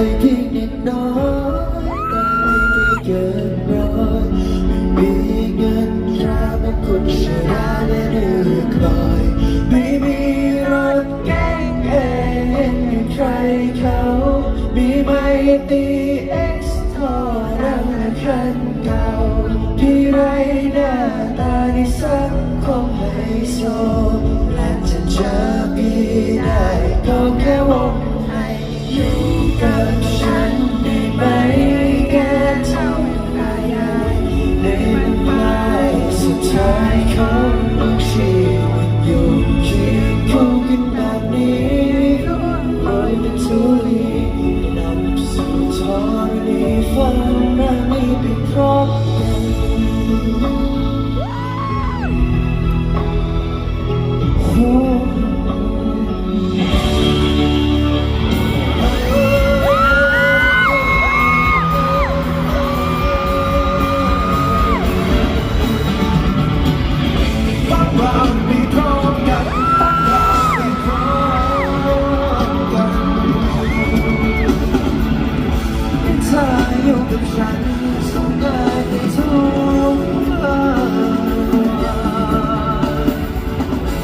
มีให้เพียงนิดน้อยได้ไม่เกินร้อยไม่มีเงินตราเป็นคนชราและเหนื่อยคลอยไม่มีรถเก๋งเองให้ใครเขามีไม่ตีเอ็กซ์ทอรังคันเก่าที่ไรหน้าตาในสังคมไฮโซ ฝันรักนี้ไปพร้อมกัน กับฉันสงได้ทุกเวลา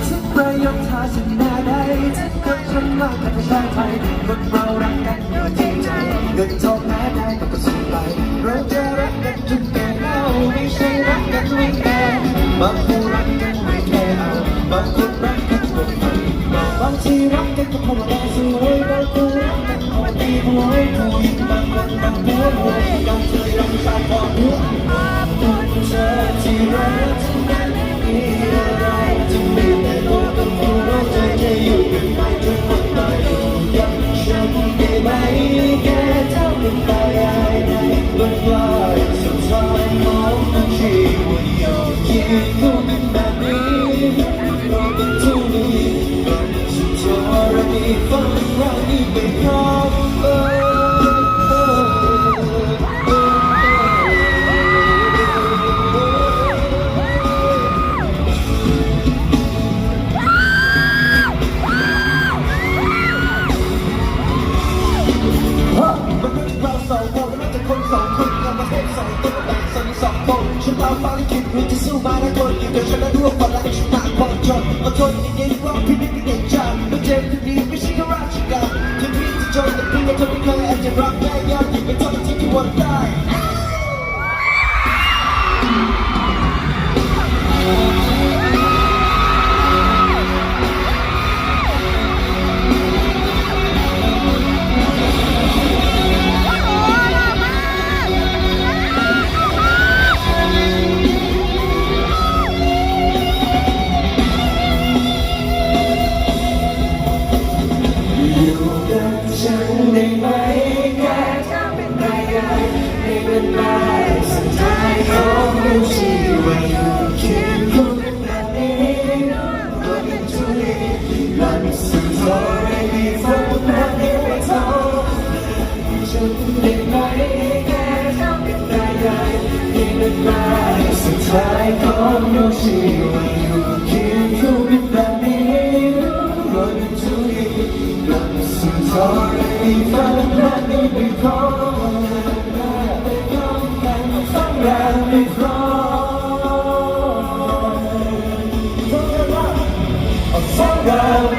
ทุกประโยคถ้าฉันหน้าใดจะเกิดฉันมากกับผู้ชาไทยคนเรารักกันอยู่ที่ใจเงินทองแม้ได้ก็ต้องสู้ไปเราจะรักกันจนแก่เฒ่าไม่ใช่รักกันไม่แก่บางคู่รักกันไม่แค่เอาบางคนรักกันหมดไปบางทีรักกันก็เพราะว่าได้สวยบางคู่รักกัน ที่รัก ฟ้าลิขิตรู้จะสู้มาได้คนอยู่กับฉันและร่วมฝันและชนะ Sorry if I'm not even close